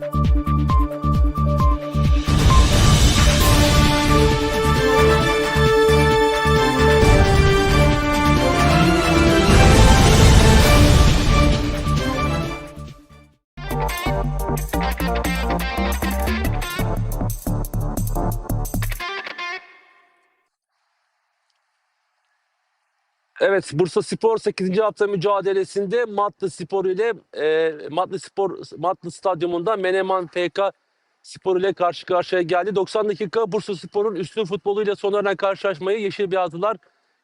Música Evet, Bursa Spor 8. hafta mücadelesinde Matlı Spor ile e, Matlı Spor Matlı Stadyumunda Meneman FK Spor ile karşı karşıya geldi. 90 dakika Bursa Spor'un üstün futboluyla sona eren karşılaşmayı Yeşil Beyazlılar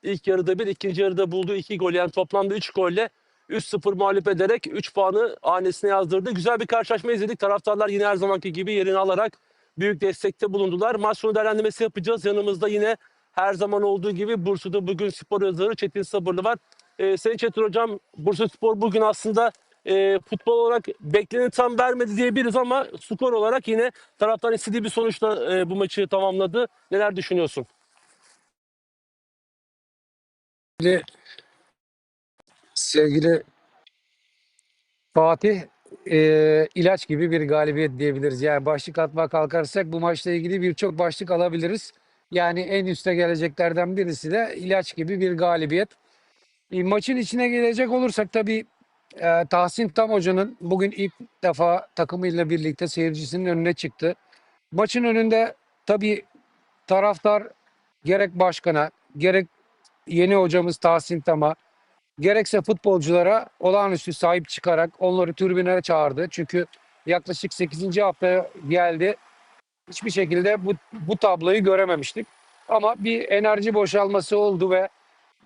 ilk yarıda bir, ikinci yarıda bulduğu iki gol yani toplamda 3 golle 3-0 mağlup ederek 3 puanı hanesine yazdırdı. Güzel bir karşılaşma izledik. Taraftarlar yine her zamanki gibi yerini alarak büyük destekte bulundular. Maç sonu değerlendirmesi yapacağız. Yanımızda yine her zaman olduğu gibi Bursa'da bugün spor yazarı Çetin Sabırlı var. Ee, Sayın Çetin Hocam, Bursa Spor bugün aslında e, futbol olarak bekleni tam vermedi diyebiliriz ama skor olarak yine taraftan istediği bir sonuçla e, bu maçı tamamladı. Neler düşünüyorsun? Sevgili Fatih e, ilaç gibi bir galibiyet diyebiliriz. Yani başlık atma kalkarsak bu maçla ilgili birçok başlık alabiliriz. Yani en üste geleceklerden birisi de ilaç gibi bir galibiyet. E, maçın içine gelecek olursak tabii e, Tahsin Tam Hoca'nın bugün ilk defa takımıyla birlikte seyircisinin önüne çıktı. Maçın önünde tabii taraftar gerek başkana gerek yeni hocamız Tahsin Tam'a gerekse futbolculara olağanüstü sahip çıkarak onları tribüne çağırdı. Çünkü yaklaşık 8. hafta geldi. Hiçbir şekilde bu, bu tabloyu görememiştik. Ama bir enerji boşalması oldu ve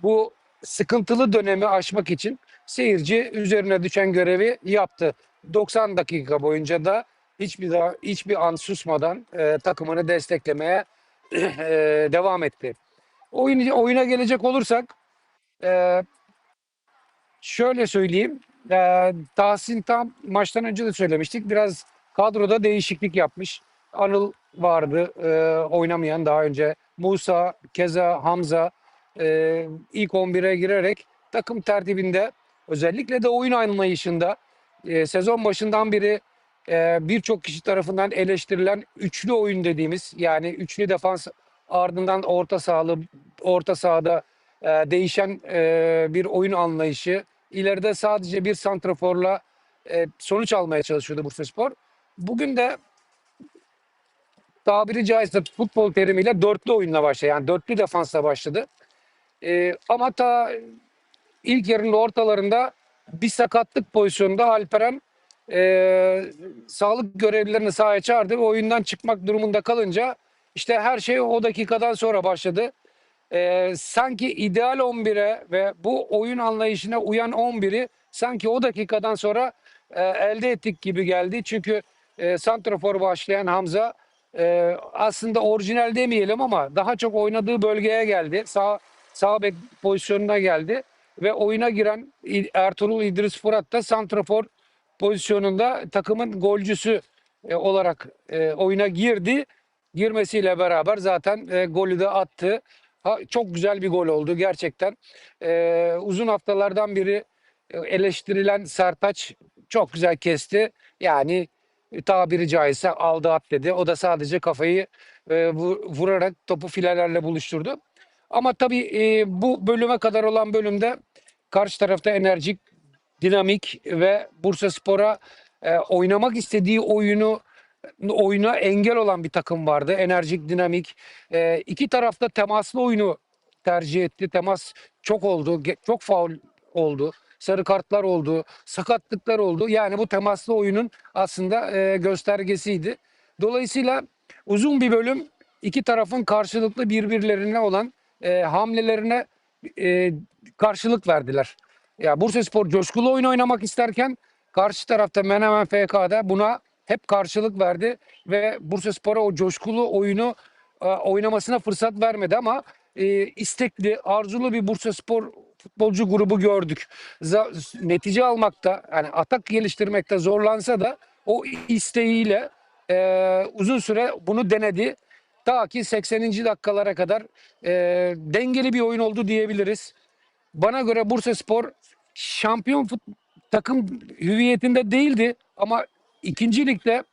bu sıkıntılı dönemi aşmak için seyirci üzerine düşen görevi yaptı. 90 dakika boyunca da hiçbir daha hiçbir an susmadan e, takımını desteklemeye e, devam etti. Oyun, oyuna gelecek olursak e, şöyle söyleyeyim. E, Tahsin tam maçtan önce de söylemiştik. Biraz kadroda değişiklik yapmış. Anıl vardı e, oynamayan daha önce. Musa, Keza, Hamza e, ilk 11'e girerek takım tertibinde özellikle de oyun anlayışında e, sezon başından beri e, birçok kişi tarafından eleştirilen üçlü oyun dediğimiz yani üçlü defans ardından orta sahalı orta sahada e, değişen e, bir oyun anlayışı. İleride sadece bir santraforla e, sonuç almaya çalışıyordu Bursaspor. Bugün de tabiri caizse futbol terimiyle dörtlü oyunla başladı. Yani dörtlü defansla başladı. E, ama ta ilk yarının ortalarında bir sakatlık pozisyonunda Alperen e, sağlık görevlilerini sahaya çağırdı ve oyundan çıkmak durumunda kalınca işte her şey o dakikadan sonra başladı. Ee, sanki ideal 11'e ve bu oyun anlayışına uyan 11'i sanki o dakikadan sonra e, elde ettik gibi geldi. Çünkü e, santrafor başlayan Hamza e, aslında orijinal demeyelim ama daha çok oynadığı bölgeye geldi. Sağ sağ bek pozisyonuna geldi ve oyuna giren Ertuğrul İdris Fırat da santrafor pozisyonunda takımın golcüsü e, olarak e, oyuna girdi. Girmesiyle beraber zaten e, golü de attı. Ha, çok güzel bir gol oldu gerçekten. E, uzun haftalardan biri e, eleştirilen Sertaç çok güzel kesti. Yani tabiri caizse aldı at dedi. O da sadece kafayı e, vu- vurarak topu filelerle buluşturdu. Ama tabii e, bu bölüme kadar olan bölümde karşı tarafta enerjik, dinamik ve Bursa Spor'a e, oynamak istediği oyunu oyuna engel olan bir takım vardı. Enerjik, dinamik. E, iki tarafta temaslı oyunu tercih etti. Temas çok oldu. Çok faul oldu. Sarı kartlar oldu. Sakatlıklar oldu. Yani bu temaslı oyunun aslında e, göstergesiydi. Dolayısıyla uzun bir bölüm iki tarafın karşılıklı birbirlerine olan e, hamlelerine e, karşılık verdiler. Ya Bursaspor coşkulu oyun oynamak isterken karşı tarafta Menemen FK'da buna hep karşılık verdi ve Bursaspor'a o coşkulu oyunu e, oynamasına fırsat vermedi ama e, istekli, arzulu bir Bursaspor futbolcu grubu gördük. Netice almakta, yani atak geliştirmekte zorlansa da o isteğiyle e, uzun süre bunu denedi. Ta ki 80. dakikalara kadar e, dengeli bir oyun oldu diyebiliriz. Bana göre Bursaspor şampiyon fut takım hüviyetinde değildi ama ikinci ligde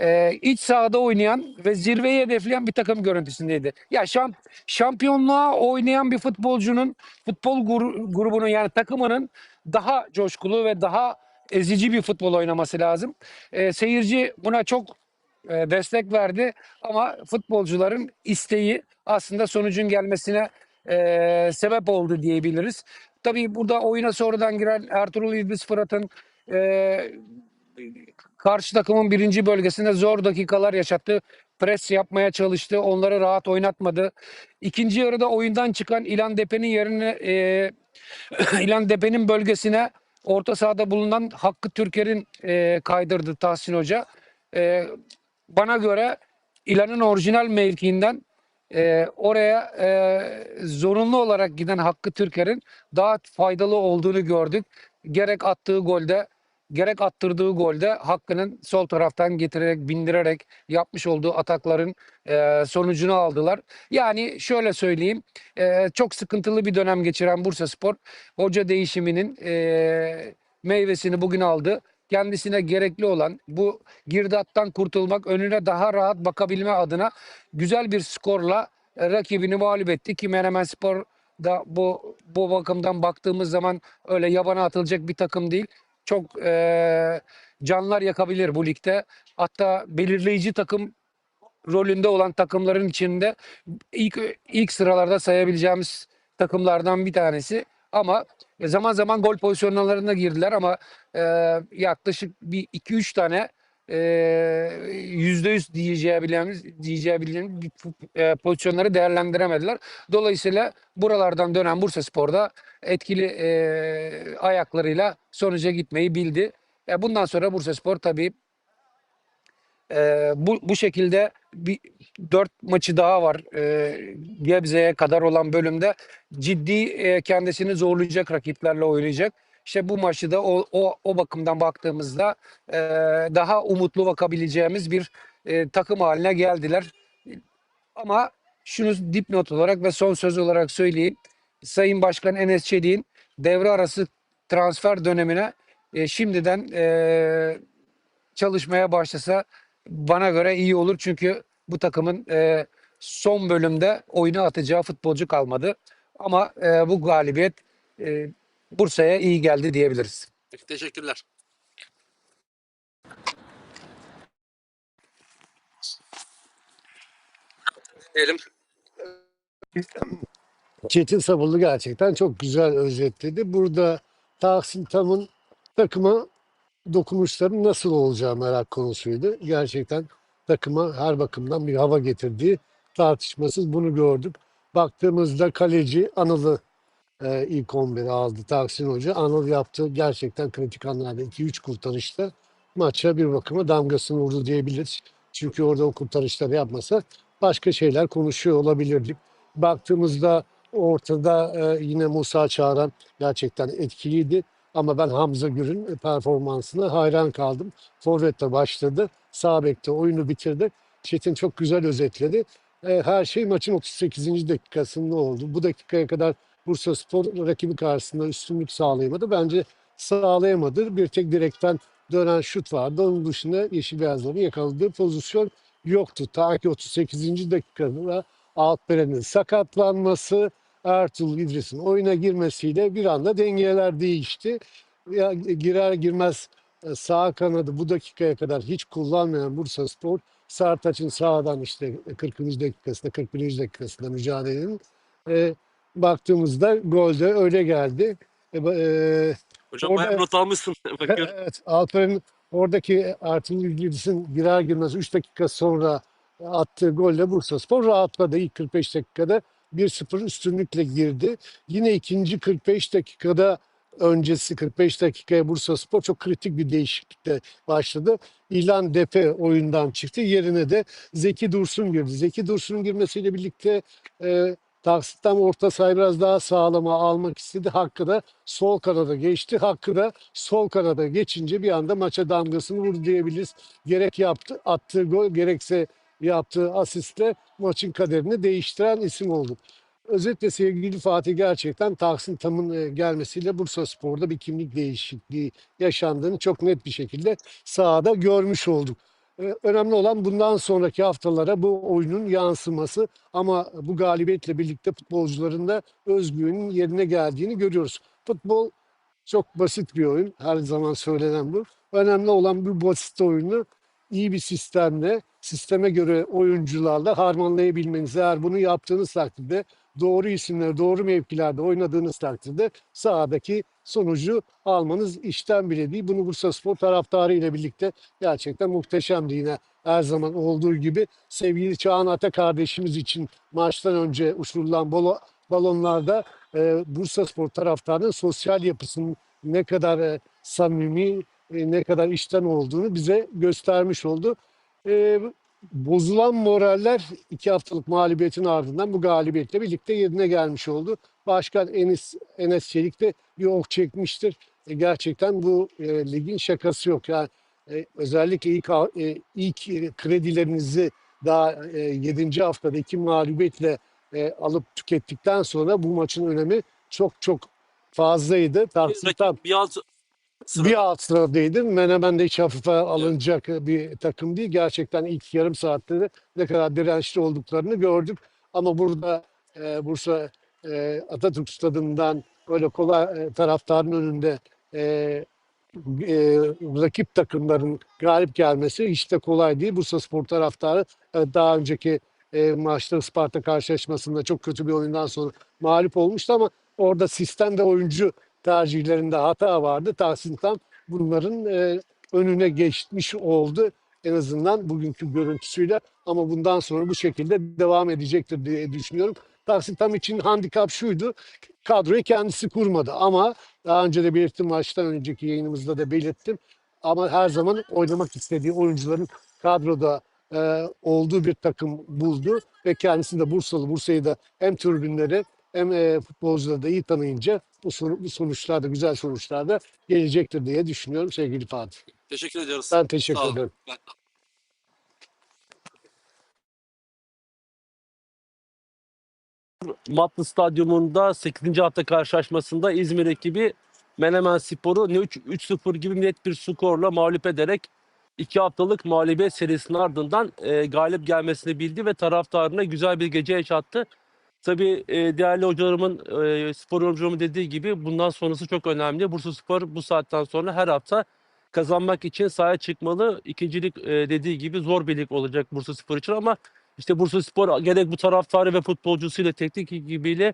e, iç sahada oynayan ve zirveyi hedefleyen bir takım görüntüsündeydi. Ya şamp şampiyonluğa oynayan bir futbolcunun futbol gur- grubunun yani takımının daha coşkulu ve daha ezici bir futbol oynaması lazım. E, seyirci buna çok e, destek verdi ama futbolcuların isteği aslında sonucun gelmesine e, sebep oldu diyebiliriz. Tabii burada oyuna sonradan giren Ertuğrul İdris Fırat'ın e, karşı takımın birinci bölgesinde zor dakikalar yaşattı. Pres yapmaya çalıştı. Onları rahat oynatmadı. İkinci yarıda oyundan çıkan İlan Depe'nin yerine e, İlan Depe'nin bölgesine orta sahada bulunan Hakkı Türker'in e, kaydırdı Tahsin Hoca. E, bana göre İlan'ın orijinal mevkiinden e, oraya e, zorunlu olarak giden Hakkı Türker'in daha faydalı olduğunu gördük. Gerek attığı golde gerek attırdığı golde Hakkı'nın sol taraftan getirerek bindirerek yapmış olduğu atakların e, sonucunu aldılar. Yani şöyle söyleyeyim e, çok sıkıntılı bir dönem geçiren Bursaspor hoca değişiminin e, meyvesini bugün aldı. Kendisine gerekli olan bu girdaptan kurtulmak, önüne daha rahat bakabilme adına güzel bir skorla rakibini mağlup etti ki Menemen Spor da bu bu bakımdan baktığımız zaman öyle yabana atılacak bir takım değil. Çok e, canlar yakabilir bu ligde. Hatta belirleyici takım rolünde olan takımların içinde ilk ilk sıralarda sayabileceğimiz takımlardan bir tanesi. Ama zaman zaman gol pozisyonlarına girdiler ama e, yaklaşık bir 2-3 tane e, yüzde yüz diyeceğimiz bir e, pozisyonları değerlendiremediler. Dolayısıyla buralardan dönen Bursa Spor'da etkili e, ayaklarıyla sonuca gitmeyi bildi. E, bundan sonra Bursa Spor tabii e, bu, bu şekilde bir dört maçı daha var e, Gebze'ye kadar olan bölümde ciddi e, kendisini zorlayacak rakiplerle oynayacak. İşte bu maçı da o, o, o bakımdan baktığımızda e, daha umutlu bakabileceğimiz bir e, takım haline geldiler. Ama şunu dipnot olarak ve son söz olarak söyleyeyim. Sayın Başkan Enes Çelik'in devre arası transfer dönemine e, şimdiden e, çalışmaya başlasa bana göre iyi olur. Çünkü bu takımın e, son bölümde oyuna atacağı futbolcu kalmadı. Ama e, bu galibiyet e, Bursa'ya iyi geldi diyebiliriz. Teşekkürler. Diyelim. Çetin Sabırlı gerçekten çok güzel özetledi. Burada Tahsin Tam'ın takıma dokunuşların nasıl olacağı merak konusuydu. Gerçekten takıma her bakımdan bir hava getirdiği tartışmasız bunu gördük. Baktığımızda kaleci Anıl'ı e, ilk 11'e aldı Tahsin Hoca. Anıl yaptığı gerçekten kritik anlarda 2-3 kurtarışta maça bir bakıma damgasını vurdu diyebiliriz. Çünkü orada o kurtarışları yapmasa başka şeyler konuşuyor olabilirdik. Baktığımızda ortada e, yine Musa Çağran gerçekten etkiliydi. Ama ben Hamza Gür'ün performansına hayran kaldım. Forvet'te başladı. Sağ bekte oyunu bitirdi. Çetin çok güzel özetledi. E, her şey maçın 38. dakikasında oldu. Bu dakikaya kadar Bursa Spor rakibi karşısında üstünlük sağlayamadı. Bence sağlayamadı. Bir tek direkten dönen şut vardı. Onun dışında Yeşil Beyazların yakaladığı pozisyon yoktu. Ta ki 38. dakikada Alperen'in sakatlanması, Ertuğrul İdris'in oyuna girmesiyle bir anda dengeler değişti. Ya, girer girmez e, sağ kanadı bu dakikaya kadar hiç kullanmayan Bursa Spor Sertaç'ın sağdan işte 40. dakikasında 41. dakikasında mücadelenin e, baktığımızda golde öyle geldi. E, e, Hocam Orada- bayağı not almışsın. Bakıyorum. Evet, Alper'in oradaki Ertuğrul İdris'in girer girmez 3 dakika sonra attığı golle Bursaspor rahatladı. İlk 45 dakikada 1-0 üstünlükle girdi. Yine ikinci 45 dakikada öncesi 45 dakikaya Bursaspor çok kritik bir değişiklikle başladı. İlan Depe oyundan çıktı. Yerine de Zeki Dursun girdi. Zeki Dursun'un girmesiyle birlikte e, Taksit tam orta sahayı biraz daha sağlama almak istedi. Hakkı da sol kanada geçti. Hakkı da sol kanada geçince bir anda maça damgasını vurdu diyebiliriz. Gerek yaptı, attığı gol gerekse yaptığı asistle maçın kaderini değiştiren isim oldu. Özetle sevgili Fatih gerçekten Tahsin Tam'ın e, gelmesiyle Bursa Spor'da bir kimlik değişikliği yaşandığını çok net bir şekilde sahada görmüş olduk. E, önemli olan bundan sonraki haftalara bu oyunun yansıması ama bu galibiyetle birlikte futbolcuların da özgüvenin yerine geldiğini görüyoruz. Futbol çok basit bir oyun. Her zaman söylenen bu. Önemli olan bu basit oyunu iyi bir sistemle, sisteme göre oyuncularla harmanlayabilmeniz. Eğer bunu yaptığınız takdirde doğru isimler, doğru mevkilerde oynadığınız takdirde sahadaki sonucu almanız işten bile değil. Bunu Bursa Spor taraftarı ile birlikte gerçekten muhteşemdi yine her zaman olduğu gibi. Sevgili Çağan Ata kardeşimiz için maçtan önce uçurulan balo- balonlarda e, Bursa Spor taraftarının sosyal yapısının ne kadar e, samimi, e, ne kadar işten olduğunu bize göstermiş oldu. E, bozulan moraller iki haftalık mağlubiyetin ardından bu galibiyetle birlikte yerine gelmiş oldu. Başkan Enes, Enes Çelik de bir ok çekmiştir. E, gerçekten bu e, ligin şakası yok. Yani e, özellikle ilk e, ilk e, kredilerinizi daha e, 7. haftada iki mağlubiyetle e, alıp tükettikten sonra bu maçın önemi çok çok fazlaydı. Tartışma Rakip bir alt sırada. bir alt sıradaydı. Menemen de hiç hafife alınacak bir takım değil. Gerçekten ilk yarım saatte de ne kadar dirençli olduklarını gördük. Ama burada e, Bursa e, Atatürk Stadı'ndan öyle kolay e, taraftarın önünde e, e, rakip takımların galip gelmesi hiç de kolay değil. Bursa Spor taraftarı e, daha önceki e, maçta Isparta karşılaşmasında çok kötü bir oyundan sonra mağlup olmuştu ama orada sistemde oyuncu tercihlerinde hata vardı. Tahsin Tam bunların e, önüne geçmiş oldu. En azından bugünkü görüntüsüyle ama bundan sonra bu şekilde devam edecektir diye düşünüyorum. Tahsin Tam için handikap şuydu. Kadroyu kendisi kurmadı ama daha önce de belirttim maçtan önceki yayınımızda da belirttim. Ama her zaman oynamak istediği oyuncuların kadroda e, olduğu bir takım buldu ve kendisi de Bursalı. Bursa'yı da hem tribünleri hem e, futbolcuları da iyi tanıyınca bu, bu sonuçlar da güzel sonuçlar da gelecektir diye düşünüyorum sevgili Fatih. Teşekkür ediyoruz. Ben teşekkür Sağ olun. ederim. Ben- Matlı Stadyumunda 8. hafta karşılaşmasında İzmir ekibi Menemen Spor'u ne 3 3-0 gibi net bir skorla mağlup ederek 2 haftalık mağlubiyet serisinin ardından e, galip gelmesini bildi ve taraftarına güzel bir gece yaşattı. Tabii e, değerli hocalarımın, e, spor yorumcularımın dediği gibi bundan sonrası çok önemli. Bursa Spor bu saatten sonra her hafta kazanmak için sahaya çıkmalı. İkincilik e, dediği gibi zor bir lig olacak Bursa Spor için ama işte Bursa Spor gerek bu taraftarı ve futbolcusuyla teknik ekibiyle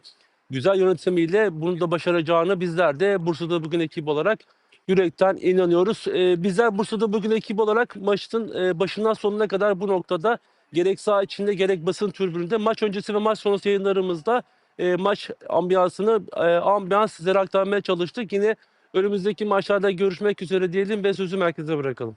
güzel yönetimiyle bunu da başaracağını bizler de Bursa'da bugün ekip olarak yürekten inanıyoruz. E, bizler Bursa'da bugün ekip olarak maçın e, başından sonuna kadar bu noktada gerek saha içinde gerek basın tribününde maç öncesi ve maç sonrası yayınlarımızda e, maç ambiyansını e, ambiyans sizlere aktarmaya çalıştık. Yine önümüzdeki maçlarda görüşmek üzere diyelim ve sözü merkeze bırakalım.